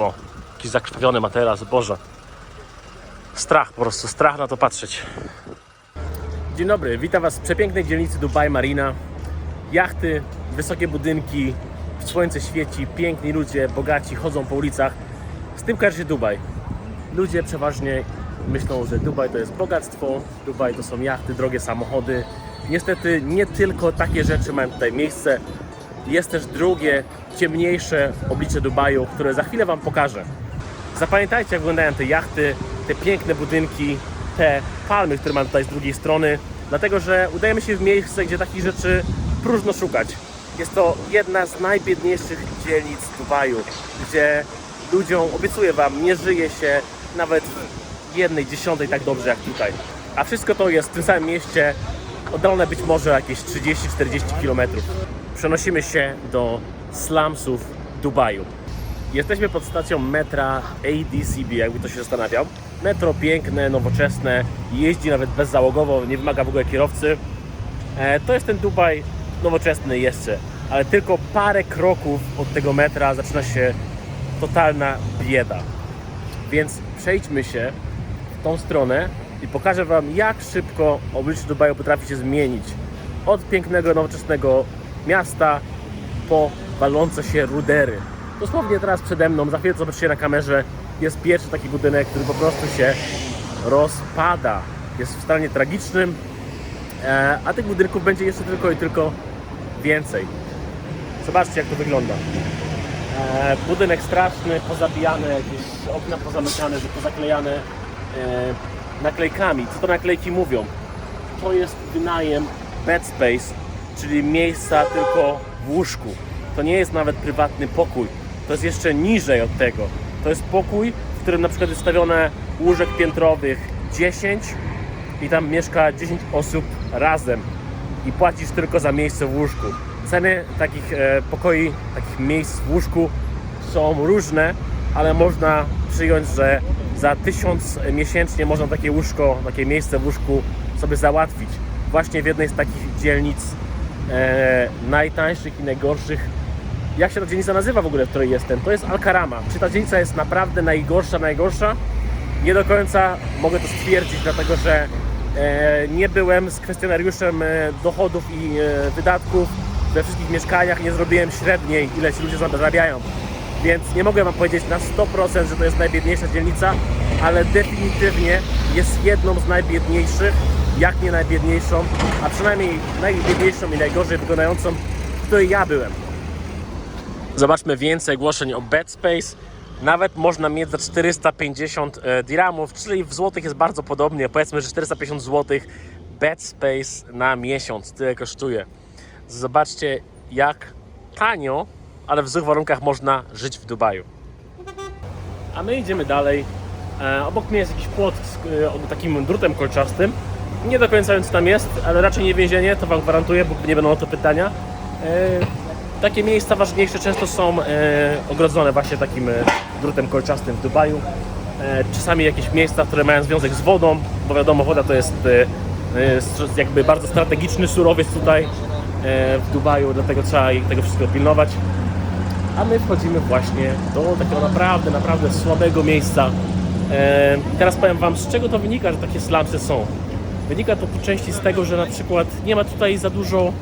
O, jakiś zakrwawiony materac, Boże. Strach po prostu, strach na to patrzeć. Dzień dobry, witam Was z przepięknej dzielnicy Dubai Marina. Jachty, wysokie budynki, słońce świeci, piękni ludzie, bogaci chodzą po ulicach. Z tym kojarzy się Dubaj. Ludzie przeważnie myślą, że Dubaj to jest bogactwo, Dubaj to są jachty, drogie samochody. Niestety nie tylko takie rzeczy mają tutaj miejsce. Jest też drugie, ciemniejsze oblicze Dubaju, które za chwilę Wam pokażę. Zapamiętajcie, jak wyglądają te jachty, te piękne budynki, te palmy, które mam tutaj z drugiej strony, dlatego że udajemy się w miejsce, gdzie takich rzeczy próżno szukać. Jest to jedna z najbiedniejszych dzielnic Dubaju, gdzie ludziom, obiecuję Wam, nie żyje się nawet jednej dziesiątej tak dobrze jak tutaj. A wszystko to jest w tym samym mieście, oddalone być może jakieś 30-40 km. Przenosimy się do slumsów Dubaju. Jesteśmy pod stacją metra ADCB, jakby to się zastanawiał. Metro piękne, nowoczesne, jeździ nawet bezzałogowo, nie wymaga w ogóle kierowcy. E, to jest ten Dubaj nowoczesny jeszcze, ale tylko parę kroków od tego metra zaczyna się totalna bieda. Więc przejdźmy się w tą stronę i pokażę Wam, jak szybko oblicze Dubaju potrafi się zmienić. Od pięknego, nowoczesnego miasta po walące się rudery. Dosłownie teraz przede mną, za chwilę zobaczycie na kamerze, jest pierwszy taki budynek, który po prostu się rozpada. Jest w stanie tragicznym, e, a tych budynków będzie jeszcze tylko i tylko więcej. Zobaczcie, jak to wygląda. E, budynek straszny, pozabijany, jakieś okna pozamykane, pozaklejane e, naklejkami. Co to naklejki mówią? To jest wynajem bed space, czyli miejsca tylko w łóżku. To nie jest nawet prywatny pokój. To jest jeszcze niżej od tego. To jest pokój, w którym na przykład jest stawione łóżek piętrowych 10 i tam mieszka 10 osób razem i płacisz tylko za miejsce w łóżku. Ceny takich e, pokoi, takich miejsc w łóżku są różne, ale można przyjąć, że za tysiąc miesięcznie można takie łóżko, takie miejsce w łóżku sobie załatwić. Właśnie w jednej z takich dzielnic e, najtańszych i najgorszych. Jak się ta dzielnica nazywa w ogóle, w której jestem? To jest Alkarama. Czy ta dzielnica jest naprawdę najgorsza, najgorsza? Nie do końca mogę to stwierdzić, dlatego że e, nie byłem z kwestionariuszem e, dochodów i e, wydatków we wszystkich mieszkaniach, nie zrobiłem średniej, ile ci ludzie zarabiają. Więc nie mogę Wam powiedzieć na 100%, że to jest najbiedniejsza dzielnica, ale definitywnie jest jedną z najbiedniejszych, jak nie najbiedniejszą, a przynajmniej najbiedniejszą i najgorzej wyglądającą, w której ja byłem. Zobaczmy więcej ogłoszeń o Bedspace. Nawet można mieć za 450 e, dirhamów, czyli w złotych jest bardzo podobnie. Powiedzmy, że 450 złotych Bedspace na miesiąc. Tyle kosztuje. Zobaczcie, jak tanio, ale w złych warunkach można żyć w Dubaju. A my idziemy dalej. E, obok mnie jest jakiś płot z e, takim drutem kolczastym. Nie do końca wiem co tam jest, ale raczej nie więzienie, to Wam gwarantuję, bo nie będą o to pytania. E, takie miejsca ważniejsze często są e, ogrodzone właśnie takim e, drutem kolczastym w Dubaju. Czasami jakieś miejsca, które mają związek z wodą, bo wiadomo, woda to jest jakby bardzo strategiczny surowiec tutaj w Dubaju, dlatego trzeba tego wszystkiego pilnować. A my wchodzimy właśnie do takiego naprawdę, naprawdę słabego miejsca. Teraz powiem Wam, z czego to wynika, że takie slumsy są. Wynika to po części z tego, że na przykład nie ma tutaj za dużo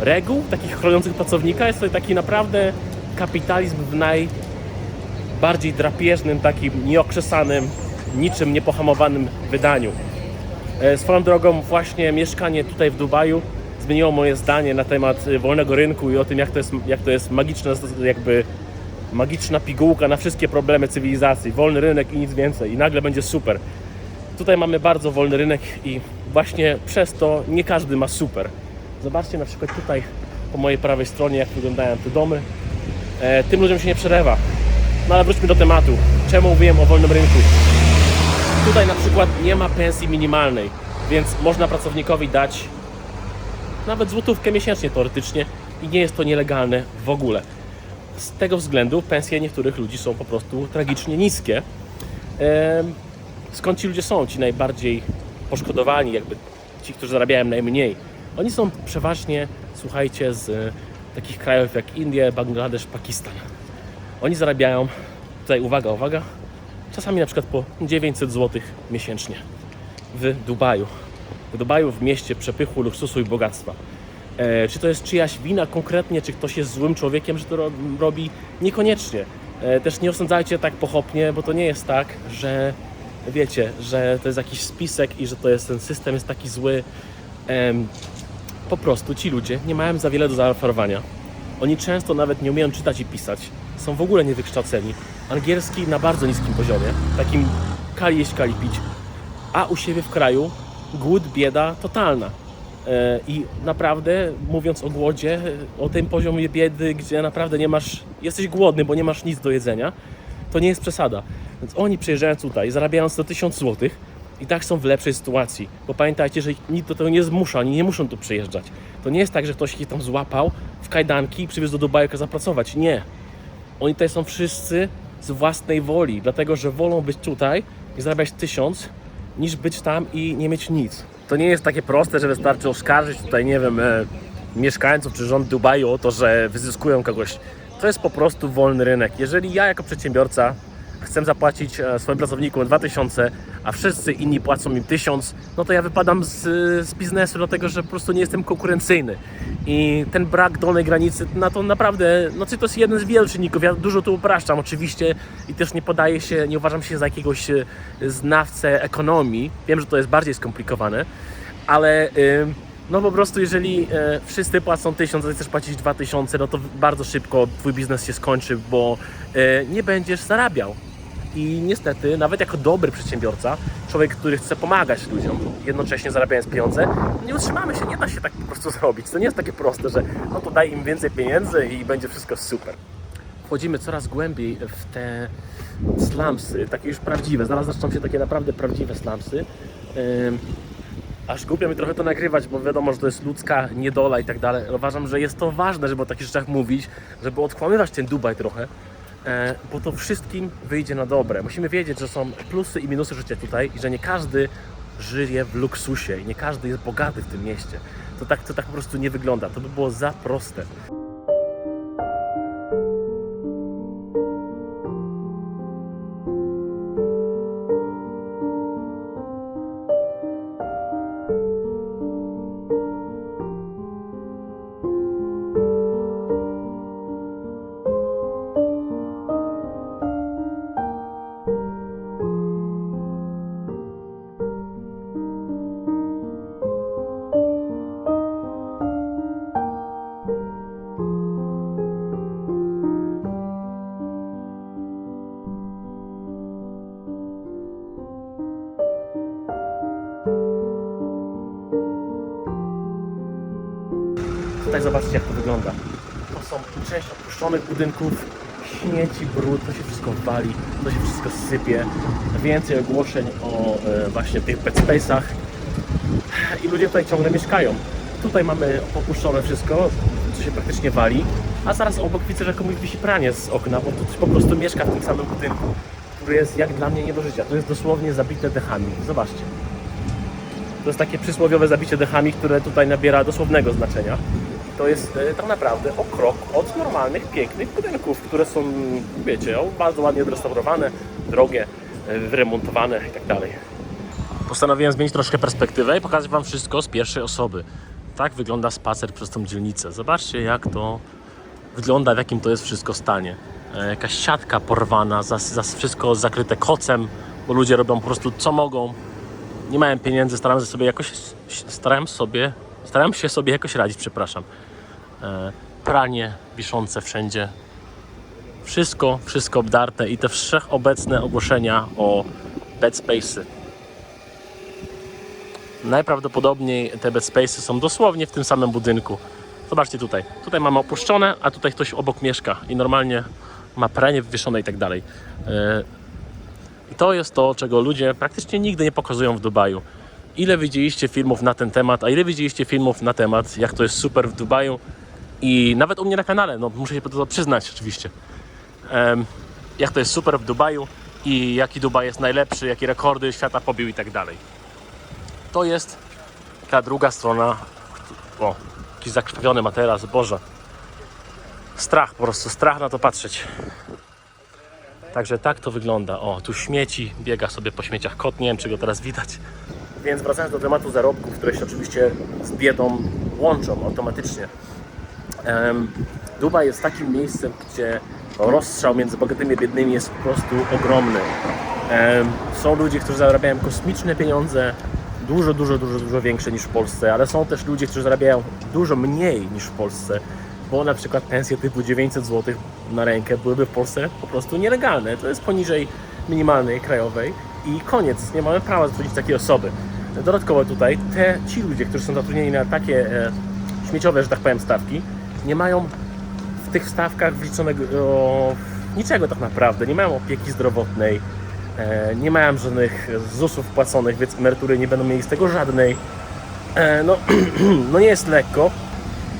reguł takich chroniących pracownika. Jest to taki naprawdę kapitalizm w najbardziej drapieżnym, takim nieokrzesanym, niczym niepohamowanym wydaniu. E, Swoją drogą właśnie mieszkanie tutaj w Dubaju zmieniło moje zdanie na temat y, wolnego rynku i o tym, jak to jest, jak to jest magiczna, jakby magiczna pigułka na wszystkie problemy cywilizacji. Wolny rynek i nic więcej. I nagle będzie super. Tutaj mamy bardzo wolny rynek i właśnie przez to nie każdy ma super. Zobaczcie na przykład tutaj po mojej prawej stronie, jak wyglądają te domy. E, tym ludziom się nie przerywa. No ale wróćmy do tematu. Czemu mówiłem o wolnym rynku? Tutaj na przykład nie ma pensji minimalnej, więc można pracownikowi dać nawet złotówkę miesięcznie teoretycznie i nie jest to nielegalne w ogóle. Z tego względu pensje niektórych ludzi są po prostu tragicznie niskie. Skąd ci ludzie są, ci najbardziej poszkodowani, jakby ci, którzy zarabiają najmniej? Oni są przeważnie, słuchajcie, z e, takich krajów jak Indie, Bangladesz, Pakistan. Oni zarabiają, tutaj uwaga, uwaga, czasami na przykład po 900 zł miesięcznie w Dubaju. W Dubaju, w mieście przepychu, luksusu i bogactwa. E, czy to jest czyjaś wina konkretnie, czy ktoś jest złym człowiekiem, że to ro- robi? Niekoniecznie. E, też nie osądzajcie tak pochopnie, bo to nie jest tak, że wiecie, że to jest jakiś spisek i że to jest ten system jest taki zły. Po prostu ci ludzie nie mają za wiele do zaoferowania. Oni często nawet nie umieją czytać i pisać. Są w ogóle niewykształceni. Angielski na bardzo niskim poziomie, takim kali jeść, kali pić. A u siebie w kraju głód, bieda totalna. E, I naprawdę, mówiąc o głodzie, o tym poziomie biedy, gdzie naprawdę nie masz, jesteś głodny, bo nie masz nic do jedzenia, to nie jest przesada. Więc oni przyjeżdżają tutaj, zarabiając 100 tysiąc złotych i tak są w lepszej sytuacji. Bo pamiętajcie, że nikt do tego nie zmusza, oni nie muszą tu przyjeżdżać. To nie jest tak, że ktoś ich tam złapał w kajdanki i przywiózł do Dubaju kazał pracować. Nie. Oni tutaj są wszyscy z własnej woli, dlatego że wolą być tutaj i zarabiać tysiąc, niż być tam i nie mieć nic. To nie jest takie proste, że wystarczy oskarżyć tutaj, nie wiem, e, mieszkańców czy rząd Dubaju o to, że wyzyskują kogoś. To jest po prostu wolny rynek. Jeżeli ja jako przedsiębiorca chcę zapłacić e, swoim pracownikom 2000, a wszyscy inni płacą im 1000, no to ja wypadam z, z biznesu, dlatego że po prostu nie jestem konkurencyjny. I ten brak dolnej granicy, na to naprawdę, no to jest jeden z wielu czynników. Ja dużo tu upraszczam oczywiście i też nie podaję się, nie uważam się za jakiegoś e, znawcę ekonomii. Wiem, że to jest bardziej skomplikowane, ale ym, no po prostu jeżeli e, wszyscy płacą 1000, a chcesz płacić 2000, no to bardzo szybko twój biznes się skończy, bo e, nie będziesz zarabiał. I niestety, nawet jako dobry przedsiębiorca, człowiek, który chce pomagać ludziom, jednocześnie zarabiając pieniądze, nie utrzymamy się, nie da się tak po prostu zrobić. To nie jest takie proste, że no to daj im więcej pieniędzy i będzie wszystko super. Wchodzimy coraz głębiej w te slumsy, takie już prawdziwe. Zaraz zaczną się takie naprawdę prawdziwe slumsy. Aż głupio mi trochę to nagrywać, bo wiadomo, że to jest ludzka niedola i tak dalej. ale Uważam, że jest to ważne, żeby o takich rzeczach mówić, żeby odkłamywać ten Dubaj trochę, bo to wszystkim wyjdzie na dobre. Musimy wiedzieć, że są plusy i minusy życia tutaj i że nie każdy żyje w luksusie i nie każdy jest bogaty w tym mieście. To tak, to tak po prostu nie wygląda. To by było za proste. Tutaj zobaczcie jak to wygląda. To są część opuszczonych budynków, śmieci, brud, to się wszystko wali, to się wszystko sypie. Więcej ogłoszeń o e, właśnie tych pet space'ach i ludzie tutaj ciągle mieszkają. Tutaj mamy opuszczone wszystko, co się praktycznie wali, a zaraz obok widzę, że komuś wisi pranie z okna, bo ktoś po prostu mieszka w tym samym budynku, który jest jak dla mnie nie do życia. To jest dosłownie zabite dechami. Zobaczcie. To jest takie przysłowiowe zabicie dechami, które tutaj nabiera dosłownego znaczenia. To jest e, tak naprawdę o krok od normalnych, pięknych budynków, które są, wiecie, bardzo ładnie odrestaurowane, drogie, e, wyremontowane i tak dalej. Postanowiłem zmienić troszkę perspektywę i pokazać Wam wszystko z pierwszej osoby. Tak wygląda spacer przez tą dzielnicę. Zobaczcie, jak to wygląda, w jakim to jest wszystko stanie. E, Jakaś siatka porwana, za, wszystko zakryte kocem, bo ludzie robią po prostu co mogą, nie miałem pieniędzy, starałem się sobie jakoś, starałem sobie, starałem się sobie jakoś radzić, przepraszam. E, pranie wiszące wszędzie. Wszystko, wszystko obdarte i te wszechobecne ogłoszenia o bed space'y. Najprawdopodobniej te bed space'y są dosłownie w tym samym budynku. Zobaczcie tutaj. Tutaj mamy opuszczone, a tutaj ktoś obok mieszka i normalnie ma pranie wywieszone i tak dalej. E, i to jest to, czego ludzie praktycznie nigdy nie pokazują w Dubaju. Ile widzieliście filmów na ten temat, a ile widzieliście filmów na temat, jak to jest super w Dubaju i nawet u mnie na kanale, no muszę się to przyznać oczywiście, jak to jest super w Dubaju i jaki Dubaj jest najlepszy, jakie rekordy świata pobił i tak dalej. To jest ta druga strona, o, jakiś zakrwawiony materac, Boże. Strach po prostu, strach na to patrzeć. Także tak to wygląda. O, tu śmieci, biega sobie po śmieciach kot, nie wiem czy go teraz widać. Więc wracając do tematu zarobków, które się oczywiście z biedą łączą automatycznie. Dubaj jest takim miejscem, gdzie rozstrzał między bogatymi a biednymi jest po prostu ogromny. Są ludzie, którzy zarabiają kosmiczne pieniądze, dużo, dużo, dużo, dużo większe niż w Polsce, ale są też ludzie, którzy zarabiają dużo mniej niż w Polsce, bo na przykład pensje typu 900 zł na rękę byłyby w Polsce po prostu nielegalne. To jest poniżej minimalnej krajowej i koniec, nie mamy prawa zatrudnić takiej osoby. Dodatkowo tutaj te, ci ludzie, którzy są zatrudnieni na takie e, śmieciowe, że tak powiem, stawki, nie mają w tych stawkach wliczonego niczego tak naprawdę. Nie mają opieki zdrowotnej, e, nie mają żadnych ZUS-ów płaconych, więc emerytury nie będą mieli z tego żadnej. E, no, no nie jest lekko.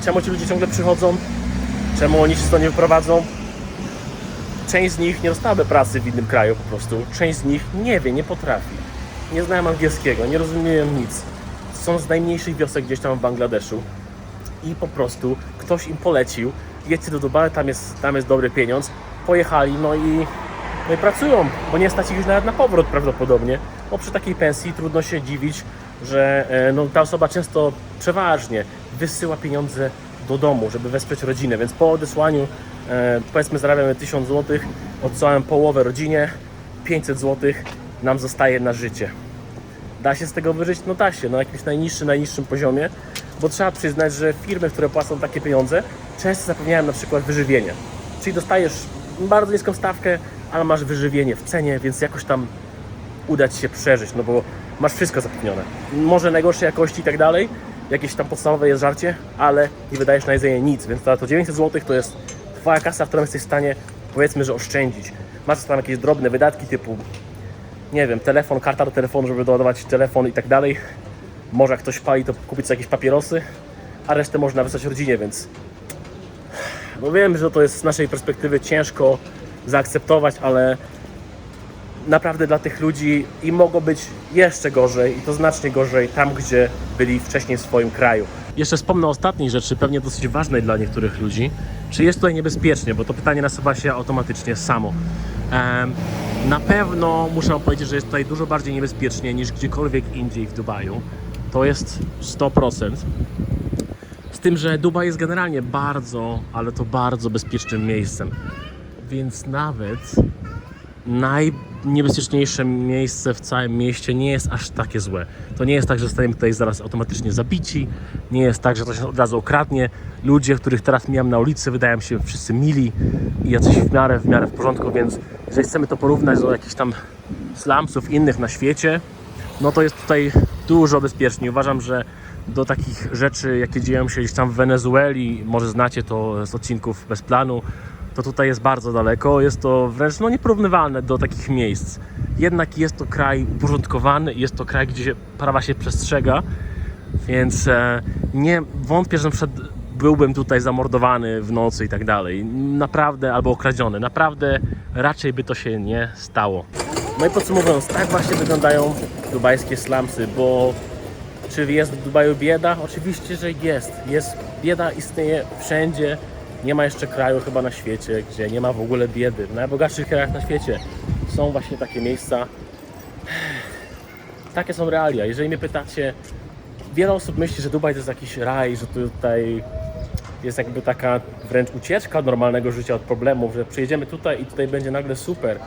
Czemu ci ludzie ciągle przychodzą? Czemu oni się stąd nie wyprowadzą? Część z nich nie dostałaby pracy w innym kraju po prostu. Część z nich nie wie, nie potrafi. Nie znają angielskiego, nie rozumieją nic. Są z najmniejszych wiosek gdzieś tam w Bangladeszu i po prostu ktoś im polecił, jedźcie do Dubaju, tam jest, tam jest dobry pieniądz. Pojechali, no i, no i pracują, bo nie stać ich już nawet na powrót prawdopodobnie. Bo przy takiej pensji trudno się dziwić, że e, no, ta osoba często przeważnie wysyła pieniądze do domu, żeby wesprzeć rodzinę, więc po odesłaniu e, powiedzmy zarabiamy 1000 zł, odsyłałem połowę rodzinie, 500 zł nam zostaje na życie. Da się z tego wyżyć? No da się, na jakimś najniższym, najniższym poziomie, bo trzeba przyznać, że firmy, które płacą takie pieniądze, często zapewniają na przykład wyżywienie. Czyli dostajesz bardzo niską stawkę, ale masz wyżywienie w cenie, więc jakoś tam uda Ci się przeżyć, no bo masz wszystko zapewnione. Może najgorszej jakości i tak dalej, jakieś tam podstawowe jest żarcie, ale nie wydajesz na jedzenie nic, więc to to 900 zł to jest Twoja kasa, którą jesteś w stanie powiedzmy, że oszczędzić. Masz tam jakieś drobne wydatki typu nie wiem, telefon, karta do telefonu, żeby doładować telefon i tak dalej. Może jak ktoś pali, to kupić sobie jakieś papierosy, a resztę można wysłać rodzinie, więc no wiem, że to jest z naszej perspektywy ciężko zaakceptować, ale naprawdę dla tych ludzi i mogło być jeszcze gorzej i to znacznie gorzej tam, gdzie byli wcześniej w swoim kraju. Jeszcze wspomnę o ostatniej rzeczy, pewnie dosyć ważnej dla niektórych ludzi. Czy jest tutaj niebezpiecznie? Bo to pytanie nasuwa się automatycznie samo. Na pewno muszę powiedzieć, że jest tutaj dużo bardziej niebezpiecznie niż gdziekolwiek indziej w Dubaju. To jest 100%. Z tym, że Dubaj jest generalnie bardzo, ale to bardzo bezpiecznym miejscem. Więc nawet najniebezpieczniejsze miejsce w całym mieście nie jest aż takie złe. To nie jest tak, że zostaniemy tutaj zaraz automatycznie zabici, nie jest tak, że to się od razu okradnie. Ludzie, których teraz mijam na ulicy, wydają się wszyscy mili i jacyś w miarę, w miarę w porządku, więc jeżeli chcemy to porównać do jakichś tam slumsów innych na świecie, no to jest tutaj dużo bezpieczniej. Uważam, że do takich rzeczy, jakie dzieją się gdzieś tam w Wenezueli, może znacie to z odcinków bez planu, to tutaj jest bardzo daleko. Jest to wręcz no, nieporównywalne do takich miejsc. Jednak jest to kraj uporządkowany, jest to kraj, gdzie prawa się przestrzega, więc e, nie wątpię, że przykład byłbym tutaj zamordowany w nocy i tak dalej. Naprawdę, albo okradziony. Naprawdę raczej by to się nie stało. No i podsumowując, tak właśnie wyglądają dubajskie slumsy, bo czy jest w Dubaju bieda? Oczywiście, że jest. Jest bieda, istnieje wszędzie. Nie ma jeszcze kraju chyba na świecie, gdzie nie ma w ogóle biedy. W najbogatszych krajach na świecie są właśnie takie miejsca. Takie są realia. Jeżeli mnie pytacie, wiele osób myśli, że Dubaj to jest jakiś raj, że tutaj jest jakby taka wręcz ucieczka od normalnego życia, od problemów, że przyjedziemy tutaj i tutaj będzie nagle super.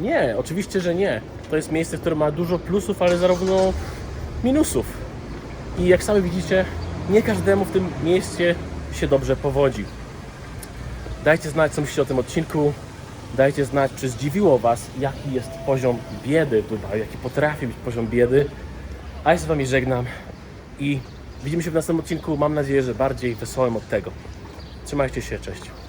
Nie, oczywiście, że nie. To jest miejsce, które ma dużo plusów, ale zarówno minusów. I jak sami widzicie, nie każdemu w tym mieście się dobrze powodzi. Dajcie znać, co myślicie o tym odcinku. Dajcie znać, czy zdziwiło Was, jaki jest poziom biedy tutaj, jaki potrafi być poziom biedy. A ja się z Wami żegnam i widzimy się w następnym odcinku. Mam nadzieję, że bardziej wesołym od tego. Trzymajcie się, cześć.